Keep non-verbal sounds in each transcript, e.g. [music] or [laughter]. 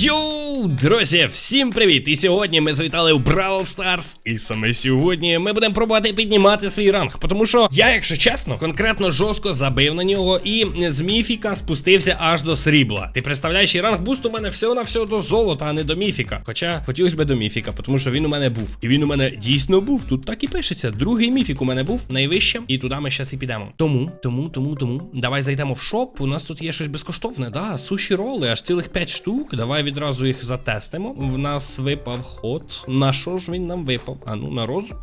Йоу, друзі, всім привіт! І сьогодні ми завітали у Бравл Старс. І саме сьогодні ми будемо пробувати піднімати свій ранг. Тому що я, якщо чесно, конкретно жорстко забив на нього і з міфіка спустився аж до срібла. Ти представляєш, і ранг буст у мене всього на всього до золота, а не до міфіка. Хоча хотілося б до міфіка, тому що він у мене був. І він у мене дійсно був. Тут так і пишеться. Другий міфік у мене був найвище, і туди ми зараз і підемо. Тому, тому, тому, тому. Давай зайдемо в шоп. У нас тут є щось безкоштовне, да? Суші роли, аж цілих 5 штук. Давай відразу їх затестимо. В нас випав ход. На що ж він нам випав? А ну на розу.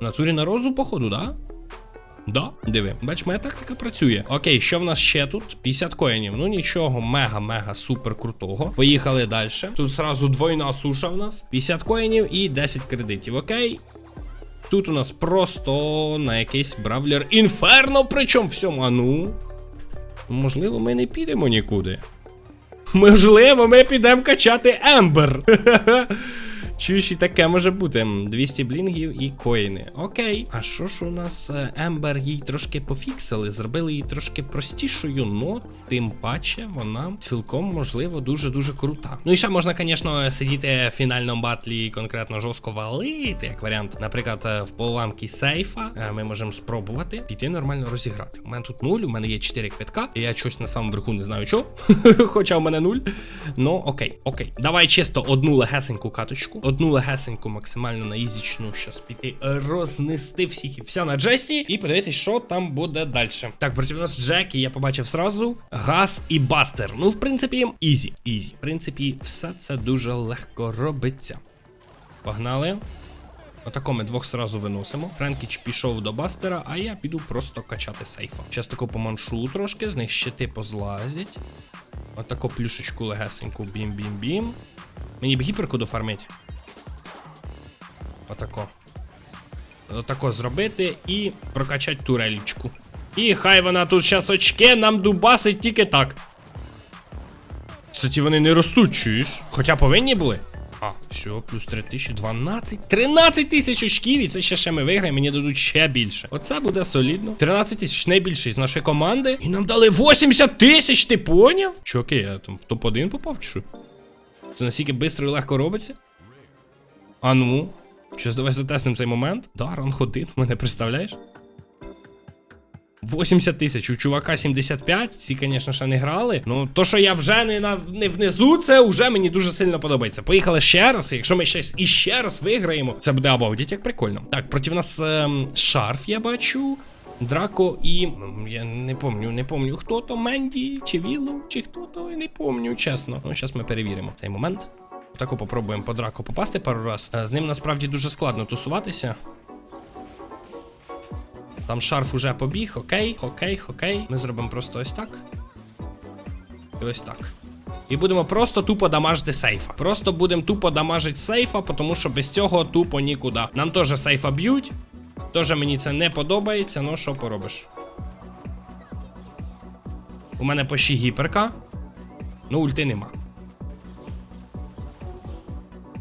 В натурі на розу, походу, да? Да, диви, бач, моя тактика працює. Окей, що в нас ще тут? 50 коїнів. Ну нічого, мега-мега супер крутого. Поїхали далі. Тут зразу двойна суша в нас. 50 коїнів і 10 кредитів. Окей. Тут у нас просто на якийсь бравлер інферно, причому всьому. А ну. Можливо, ми не підемо нікуди. Можливо, ми підемо качати Ембер. [laughs] Чуєш, і таке може бути. 200 блінгів і коїни. Окей. А що ж у нас е, Ембер їй трошки пофіксили, зробили її трошки простішою, но тим паче вона цілком можливо дуже-дуже крута. Ну і ще можна, звісно, сидіти в фінальному батлі і конкретно жорстко валити, як варіант. Наприклад, е, в поламки сейфа е, ми можемо спробувати піти нормально розіграти. У мене тут нуль, у мене є 4 квитка, і я щось на самому верху не знаю чого. [laughs] Хоча у мене нуль. Ну, окей, окей. Давай чисто одну легесеньку каточку. Одну легесеньку, максимально на ізічну, щас піти рознести всіх і вся на Джесі, і подивитись, що там буде далі. Так, проти нас Джекі я побачив сразу. Газ і бастер. Ну, в принципі, ізі. Ізі. В принципі, все це дуже легко робиться. Погнали. Отако ми двох сразу виносимо. Френкіч пішов до бастера, а я піду просто качати сейфа. Щас тако поманшу трошки, з них щити позлазять. Отако плюшечку легесеньку бім-бім-бім. Мені б гіперку дофармить. Отако. Отако зробити і прокачати турелічку. І хай вона тут щас очке нам дубасить тільки так. Кстати, вони не ростуть, чуєш? Хоча повинні були. А, все, плюс 3 тисячі, 12. 13 тисяч очків, і це ще ще ми виграємо, мені дадуть ще більше. Оце буде солідно. 13 тисяч найбільший з нашої команди. І нам дали 80 тисяч, ти поняв? Чоки, я там в топ-1 попав, чи що? Це настільки швидко і легко робиться? А ну. Щось давай затестимо цей момент. Да, ранг 1, мене представляєш? 80 тисяч, у чувака 75, ці, звісно, ще не грали. Ну, то, що я вже не на не внизу, це вже мені дуже сильно подобається. Поїхали ще раз. і Якщо ми щось іще раз виграємо, це буде обалдіть, як прикольно. Так, проти нас ем, шарф, я бачу. Драко і. Я не помню, не помню, хто то, Менді, чи Віллу, чи хто то, не помню, чесно. Ну, зараз ми перевіримо цей момент. Тако попробуємо по драку попасти пару раз. Е, З ним насправді дуже складно тусуватися. Там шарф уже побіг, окей, окей, окей. Ми зробимо просто ось так. І ось так. І будемо просто тупо дамажити сейфа. Просто будемо тупо дамажити сейфа, тому що без цього тупо нікуди. Нам теж сейфа б'ють. Теж мені це не подобається, ну що поробиш. У мене по гіперка. Ну, ульти нема.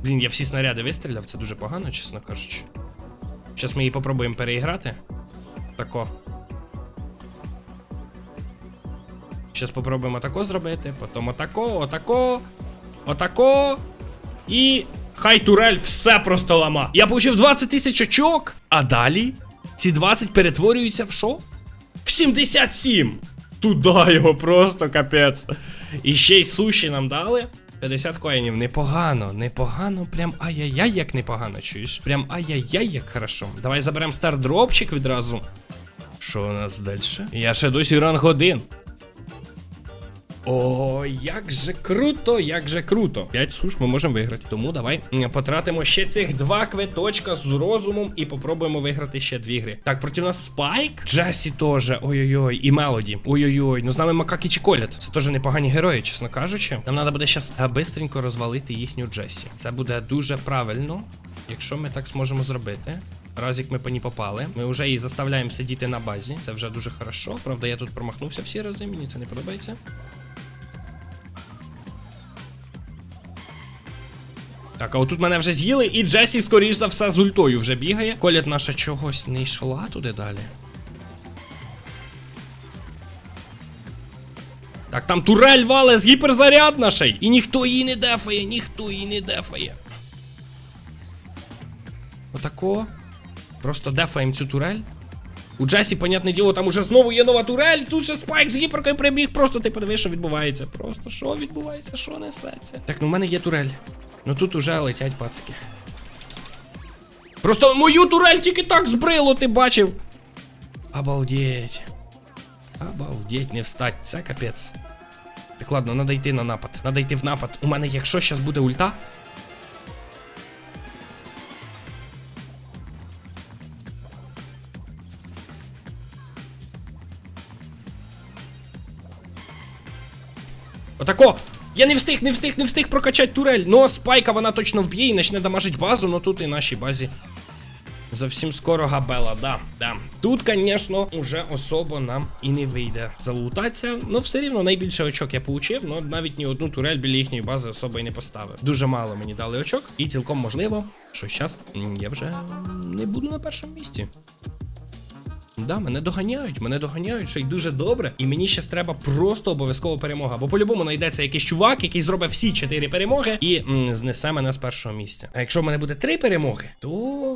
Блін, я всі снаряди вистріляв, це дуже погано, чесно кажучи. Зараз ми її попробуємо переіграти. Тако. Зараз попробуємо тако зробити, потім отако, отако, отако. І. Хай турель все просто лама. Я получив 20 тисяч очок, а далі ці 20 перетворюються в що? В 77! Туда його просто капець. І ще й суші нам дали. 50 коїнів, непогано, непогано, прям ай-яй-яй, як непогано, чуєш? Прям ай-яй-яй, як хорошо. Давай заберемо стардропчик відразу. Що у нас далі? Я ще досі ранг 1. О, як же круто, як же круто. 5 суш ми можемо виграти. Тому давай потратимо ще цих два квиточка з розумом і попробуємо виграти ще дві гри. Так, проти нас Спайк, Джесі теж. Ой-ой-ой, і Мелоді. Ой-ой-ой. Ну з нами Макакі чи Колят. Це теж непогані герої, чесно кажучи. Нам треба буде зараз бистренько розвалити їхню Джесі. Це буде дуже правильно, якщо ми так зможемо зробити. Раз як ми по ній попали, ми вже її заставляємо сидіти на базі. Це вже дуже хорошо. Правда, я тут промахнувся всі рази, мені це не подобається. Так, а отут мене вже з'їли, і Джесі, скоріш за все, з ультою вже бігає. Колят наша чогось не йшла туди далі. Так, Так, там турель вале з гіперзаряд нашей. І ніхто її не дефає, ніхто її не дефає. Отако. Просто дефаємо цю турель. У Джесі, понятне діло, там уже знову є нова турель, тут же спайк з гіперкою прибіг, просто ти подивись, що відбувається. Просто що відбувається, що несеться. Так, ну в мене є турель. Ну тут уже летять пацики. Просто мою турель тільки так збрило, ти бачив. Обалдеть. Обалдеть, не встать, це капець. Так ладно, надо йти на напад. Надо йти в напад. У мене, якщо зараз буде ульта. Отако! Я не встиг, не встиг, не встиг прокачати турель. Ну, спайка вона точно вб'є і почне дамажить базу, но тут і нашій базі. Зовсім скоро габела, да, да. Тут, звісно, уже особо нам і не вийде залутатися. Ну, все рівно найбільше очок я получив, але навіть ні одну турель біля їхньої бази особо і не поставив. Дуже мало мені дали очок, і цілком можливо, що зараз я вже не буду на першому місці. Да, мене доганяють, мене доганяють, що й дуже добре. І мені ще треба просто обов'язково перемога. Бо по-любому знайдеться якийсь чувак, який зробить всі чотири перемоги і м, знесе мене з першого місця. А якщо в мене буде три перемоги, то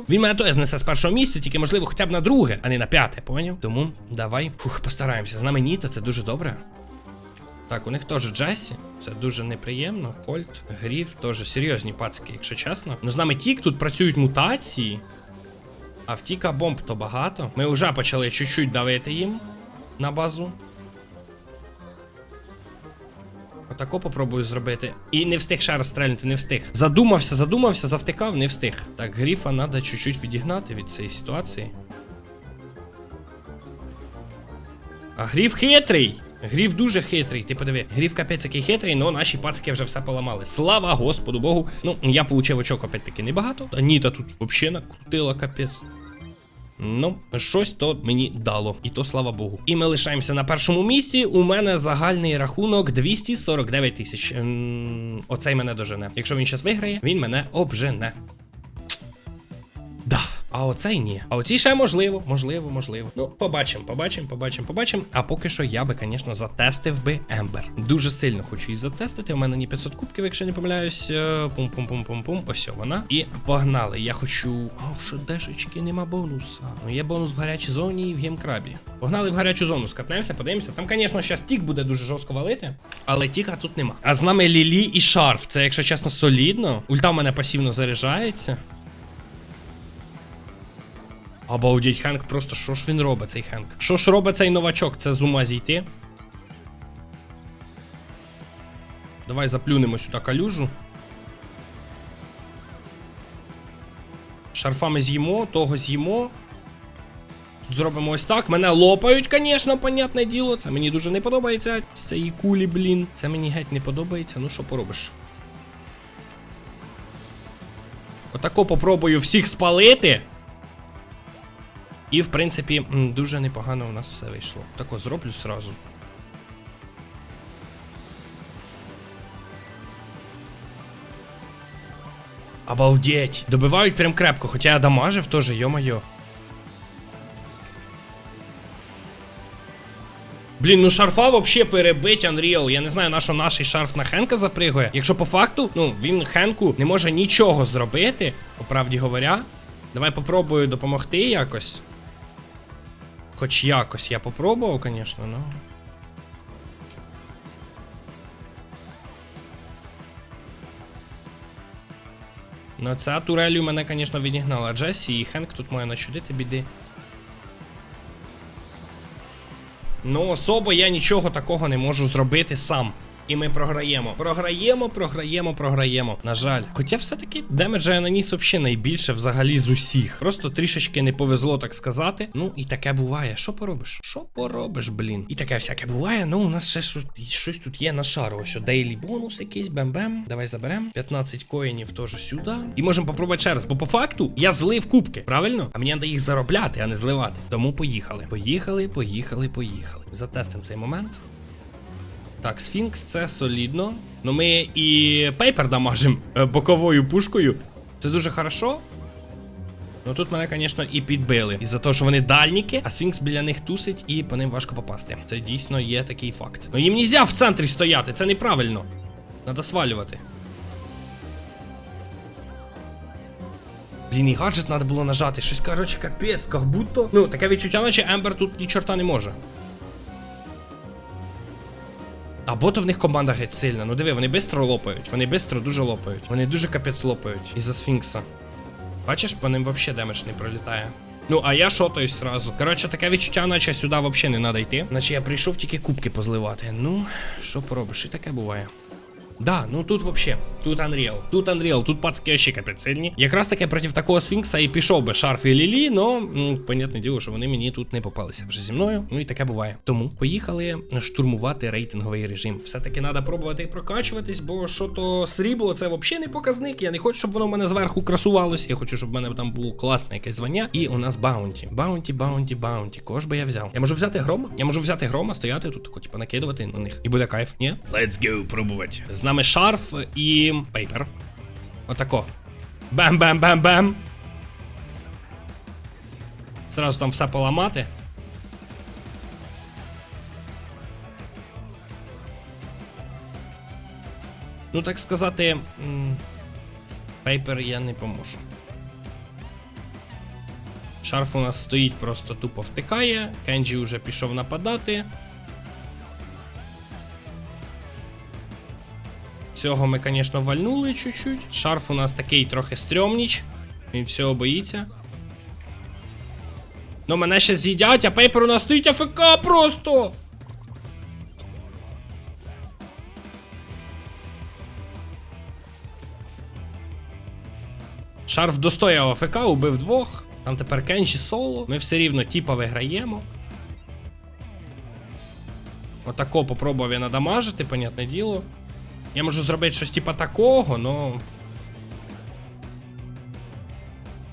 він мене теж знесе з першого місця, тільки можливо хоча б на друге, а не на п'яте, поняв? Тому давай фух, постараємося. З нами Ніта, це дуже добре. Так, у них теж Джесі, це дуже неприємно. Кольт, Гріф, теж серйозні пацки, якщо чесно. Ну з нами Тік, тут працюють мутації. А в Тіка бомб то багато. Ми вже почали чуть-чуть давити їм на базу. Отако попробую зробити. І не встиг ще раз стрельнути, не встиг. Задумався, задумався, завтикав, не встиг. Так, гріфа треба чуть-чуть відігнати від цієї ситуації. А гріф хитрий! Гріф дуже хитрий, ти подиви. Гріф капець який хитрий, але наші пацики вже все поламали. Слава Господу Богу. Ну, я получив очок опять-таки небагато. Аніта тут взагалі накрутила капець. Ну, щось то мені дало, і то слава Богу. І ми лишаємося на першому місці. У мене загальний рахунок 249 тисяч. Оцей мене дожене. Якщо він зараз виграє, він мене обжене. А оцей ні. А оці ще можливо, можливо, можливо. Ну, побачимо, побачимо, побачимо, побачимо. А поки що я би, звісно, затестив би Ембер. Дуже сильно хочу її затестити. У мене ні 500 кубків, якщо не помиляюсь. Е, Пум-пум-пум-пум-пум. Ось вона. І погнали. Я хочу. А в шедешечки нема бонуса. Ну є бонус в гарячій зоні і в геймкрабі. Погнали в гарячу зону, скатнемося, подивимося. Там, звісно, зараз тік буде дуже жорстко валити, але тіка тут нема. А з нами Лілі і Шарф. Це, якщо чесно, солідно. Ульта в мене пасивно заряджається. Обалдіть, Хенк, просто що ж він робить, цей Хенк? Що ж робить цей новачок? Це з ума зійти. Давай заплюнемо сюди калюжу. Шарфами з'їмо, того з'їмо. Тут зробимо ось так. Мене лопають, звісно, понятне діло. Це мені дуже не подобається. З цієї кулі, блін. Це мені геть не подобається. Ну що поробиш? Отако попробую всіх спалити. І, в принципі, дуже непогано у нас все вийшло. Тако зроблю сразу. Обалдеть! Добивають прям крепко, хоча я дамажив теж, йо-моє. Блін, ну шарфа вообще перебить Unreal. Я не знаю, на що наш шарф на Хенка запригує. Якщо по факту, ну, він Хенку не може нічого зробити, по правді говоря. Давай попробую допомогти якось. Хоч якось я попробував, звісно, ну. Ну, ця турелью мене, звісно, відігнала Джесі, і Хенк тут має начудити біди. Ну, особо я нічого такого не можу зробити сам. І ми програємо. Програємо, програємо, програємо. На жаль. Хоча все-таки демеджа я наніс взагалі найбільше взагалі з усіх. Просто трішечки не повезло, так сказати. Ну, і таке буває. Що поробиш? Що поробиш, блін? І таке всяке буває. Ну, у нас ще щось, щось тут є на шару. Ось дейлі бонус якийсь, бем-бем. Давай заберемо. 15 коїнів теж сюди. І можемо попробувати ще раз. Бо по факту я злив кубки, правильно? А мені треба їх заробляти, а не зливати. Тому поїхали. Поїхали, поїхали, поїхали. Затестимо цей момент. Так, Сфінкс це солідно. Ну ми і пейпер дамажимо е, боковою пушкою. Це дуже хорошо. Ну тут мене, звісно, і підбили. Із-за того, що вони дальніки, а Сфінкс біля них тусить, і по ним важко попасти. Це дійсно є такий факт. Ну їм нельзя в центрі стояти, це неправильно. Надо свалювати. Блін, і гаджет треба було нажати. Щось, коротше, капець, як будто. Ну, таке відчуття, наче Ембер тут ні чорта не може. Або то в них команда геть сильна. Ну диви, вони швидко лопають. Вони швидко дуже лопають. Вони дуже капець лопають із-за сфінкса. Бачиш, по ним взагалі демедж не пролітає. Ну, а я шотаюсь сразу. Коротше, таке відчуття, наче сюди взагалі не треба йти. Наче я прийшов тільки кубки позливати. Ну, що поробиш, і таке буває. Да, ну тут вообще, тут Unreal, тут Unreal, тут пацки ще капець. Якраз таки проти такого сфінкса і пішов би шарф і Лілі, но м, понятне діло, що вони мені тут не попалися вже зі мною. Ну і таке буває. Тому поїхали штурмувати рейтинговий режим. Все-таки треба пробувати прокачуватись, бо що то срібло, це взагалі не показник. Я не хочу, щоб воно в мене зверху красувалось. Я хочу, щоб в мене там було класне якесь звання. І у нас баунті. Баунті, баунті, баунті. Кого ж би я взяв? Я можу взяти грома? Я можу взяти грома, стояти тут, тако, типу, накидувати на них. І буде кайф, ні? Let's go, пробувати. Нами шарф і пейпер. Отако. Бем-бем-бем-бем. Зразу там все поламати. Ну, так сказати, пейпер я не поможу. Шарф у нас стоїть, просто тупо втикає. Кенджі вже пішов нападати. Цього ми, звісно, вальнули чуть-чуть. Шарф у нас такий трохи стрьомніч. Він всього боїться. Ну, мене ще з'їдять, а пейпер у нас стоїть АФК просто! Шарф достояв АФК, убив двох. Там тепер Кенджі соло. Ми все рівно тіпа виграємо. Отако попробував я надамажити, понятне діло. Я можу зробити щось типа такого, но.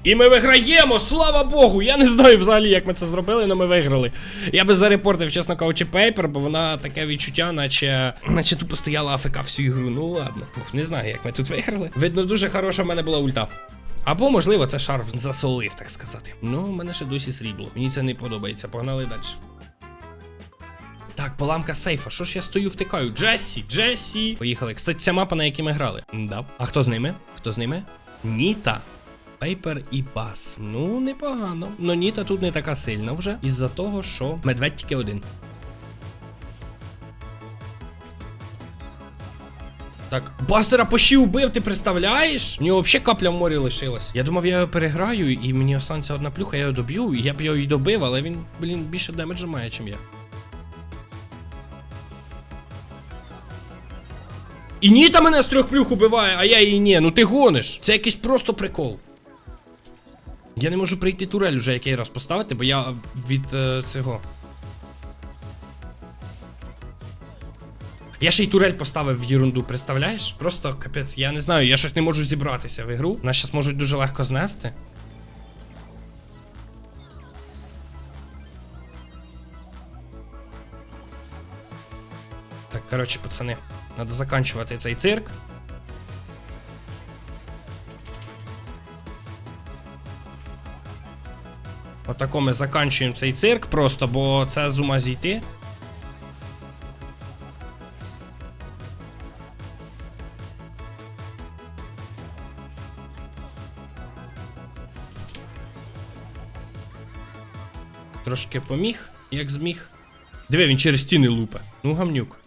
І ми виграємо! Слава Богу! Я не знаю взагалі, як ми це зробили, але ми виграли. Я би зарепортив, чесно кажучи, пейпер, бо вона таке відчуття, наче наче тупо стояла АФК всю ігру. Ну ладно. Фух, не знаю, як ми тут виграли. Видно, дуже хороша в мене була ульта. Або, можливо, це шарф засолив, так сказати. Ну, в мене ще досі срібло. Мені це не подобається. Погнали далі. Поламка сейфа. Що ж я стою, втикаю? Джесі, Джесі. Поїхали. Кстати, ця мапа, на якій ми грали. Да. А хто з ними? Хто з ними? Ніта. Пейпер і бас. Ну, непогано. Но Ніта тут не така сильна вже. Із-за того, що медведь тільки один. Так, Бастера пощі убив, ти представляєш? У нього взагалі капля в морі лишилась. Я думав, я його переграю, і мені останеться одна плюха, я його доб'ю, я б його і добив, але він, блін, більше демеджа має, чим я. І Ніта мене з трьох плюх убиває, а я її ні. Ну ти гониш. Це якийсь просто прикол. Я не можу прийти турель вже який раз поставити, бо я від е, цього. Я ще й турель поставив в єрунду, представляєш? Просто капець, я не знаю, я щось не можу зібратися в ігру. Нас зараз можуть дуже легко знести. Так, коротше, пацани, треба заканчувати цей цирк. Отако ми заканчуємо цей цирк просто, бо це з ума зійти. Трошки поміг, як зміг. Диви, він через стіни лупе. Ну, гамнюк.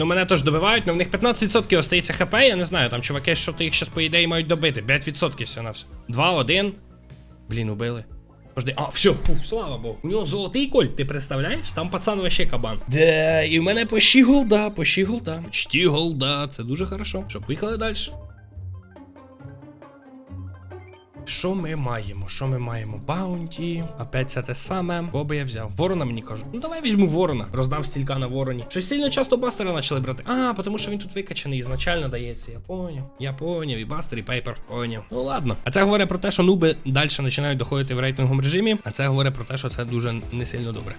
Ну, мене теж добивають, але в них 15% остається хп, я не знаю, там чуваки, що то їх щас, по ідеї, мають добити. 5% все на все. 2-1. Блін, убили. Пожди, а, все, фу, слава Богу. У нього золотий кольт, ти представляєш? Там пацан вообще кабан. Да, і в мене почти голда, почти голда. Почти голда, це дуже хорошо. Що, поїхали далі. Що ми маємо? Що ми маємо? Баунті. Опять це те саме. Кого би я взяв? Ворона мені кажуть. Ну давай візьму ворона. Роздав стілька на вороні. Щось сильно часто бастера почали брати. А, тому що він тут викачаний ізначально дається. Я поняв. Я поняв. І бастер, і пейпер. Поняв. Ну ладно. А це говорить про те, що нуби далі починають доходити в рейтинговому режимі. А це говорить про те, що це дуже не сильно добре.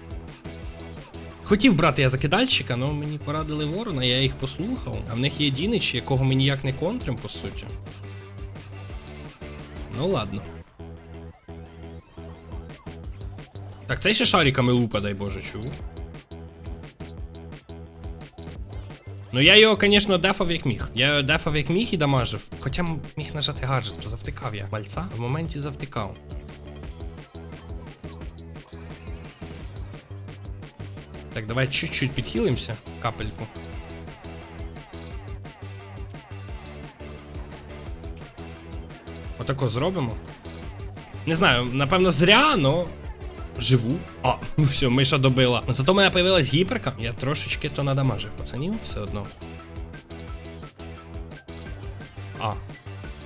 Хотів брати я закидальщика, але мені порадили ворона, я їх послухав. А в них є Дінич, якого ми ніяк не контрим, по суті. Ну ладно. Так, цей ще шариками лупа, дай Боже, чув. Ну я його, звісно, дефав як міг. Я його дефав як міг і дамажив. Хоча міг нажати гаджет, завтикав я. Мальця в моменті завтикав. Так, давай чуть-чуть підхилимося. Капельку. Отако зробимо. Не знаю, напевно, зря, но. Живу. А, [laughs] все, миша добила. Зато в мене появилась гіперка. Я трошечки то надамажив пацанів все одно.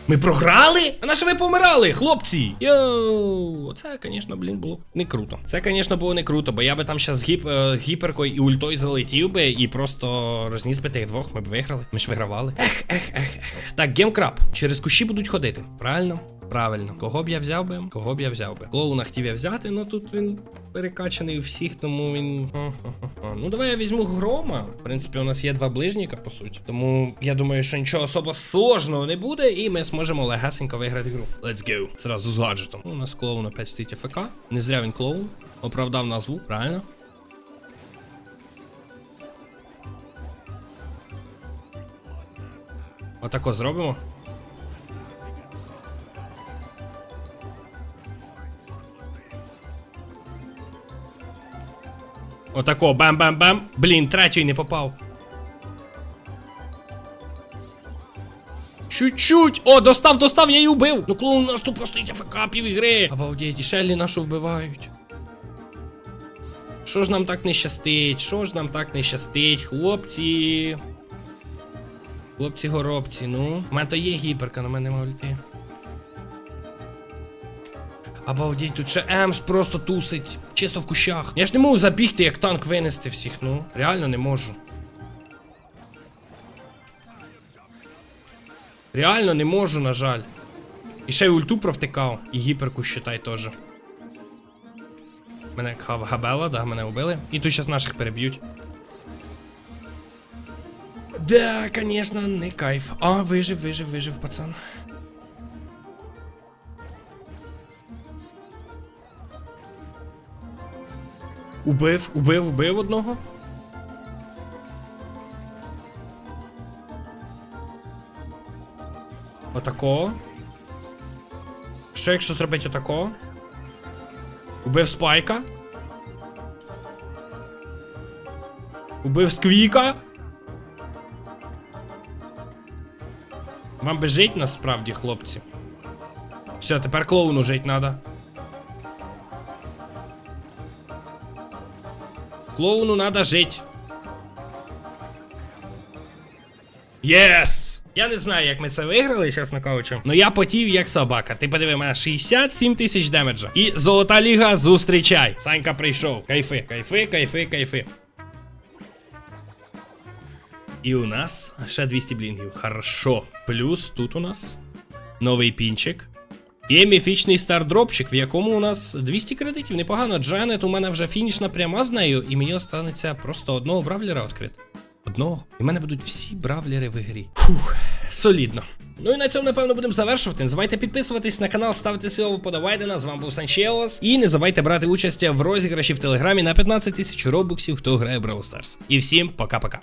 Ми програли? А на що ви помирали, хлопці? Йоу, це, звісно, блін, було не круто. Це, звісно, було не круто, бо я би там зараз гіп, е, гіперкою і ультою залетів би і просто розніс би тих двох, ми б виграли. Ми ж вигравали. Ех, ех, ех, ех. Так, гемкраб. Через кущі будуть ходити. Правильно? Правильно. Кого б я взяв би? Кого б я взяв би? Клоуна хотів я взяти, але тут він перекачаний у всіх, тому він. Ну давай я візьму грома. В принципі, у нас є два ближніка, по суті. Тому я думаю, що нічого особо сложного не буде, і ми зможемо легесенько виграти гру. Let's go. Зразу з гаджетом. Ну, У нас клоун опять стоїть АФК. Не зря він клоун. Оправдав назву, правильно? Отако зробимо. Отако, бам-бам-бам. Блін, третій не попав. Чуть-чуть. О, достав, достав, я її убив. Ну клоун у нас тут просто йде ФК пів ігри. Обалдеть, і Шеллі нашу вбивають. Що ж нам так не щастить? Що ж нам так не щастить, хлопці? Хлопці горобці, ну. У мене то є гіперка, на мене нема ульти. Обалдеть, тут ще Емс просто тусить. Чисто в кущах. Я ж не можу забігти, як танк винести всіх, ну. Реально не можу. Реально не можу, на жаль. І ще й ульту провтикав. І гіперку считай теж. Мене хав габела, да, мене вбили. І тут зараз наших переб'ють. Да, конечно, не кайф. А, вижив, вижив, вижив, пацан. Убив, убив, убив одного. Отако. Що якщо зробити отако? Убив спайка. Убив сквіка. Вам би жить насправді, хлопці. Все, тепер клоуну жить надо. Клоуну надо жить. Єс! Я не знаю, як ми це виграли, чесно кажучи. Ну я потів як собака. Ти подиви, мене 67 тисяч демеджа. І золота ліга, зустрічай. Санька прийшов. Кайфи, кайфи, кайфи, кайфи. І у нас ще 200 блінгів. Хорошо. Плюс тут у нас новий пінчик. Є міфічний стардропчик, в якому у нас 200 кредитів. Непогано. Джанет, у мене вже фінішна пряма з нею, і мені останеться просто одного бравлера відкрити. Одного. І в мене будуть всі бравлери в ігрі. Фух, солідно. Ну і на цьому, напевно, будемо завершувати. Не забувайте підписуватись на канал, ставити силу подавайте. З вами був Санчелос. І не забувайте брати участь в розіграші в телеграмі на 15 тисяч робоксів, хто грає в Brawl Stars. І всім пока-пока.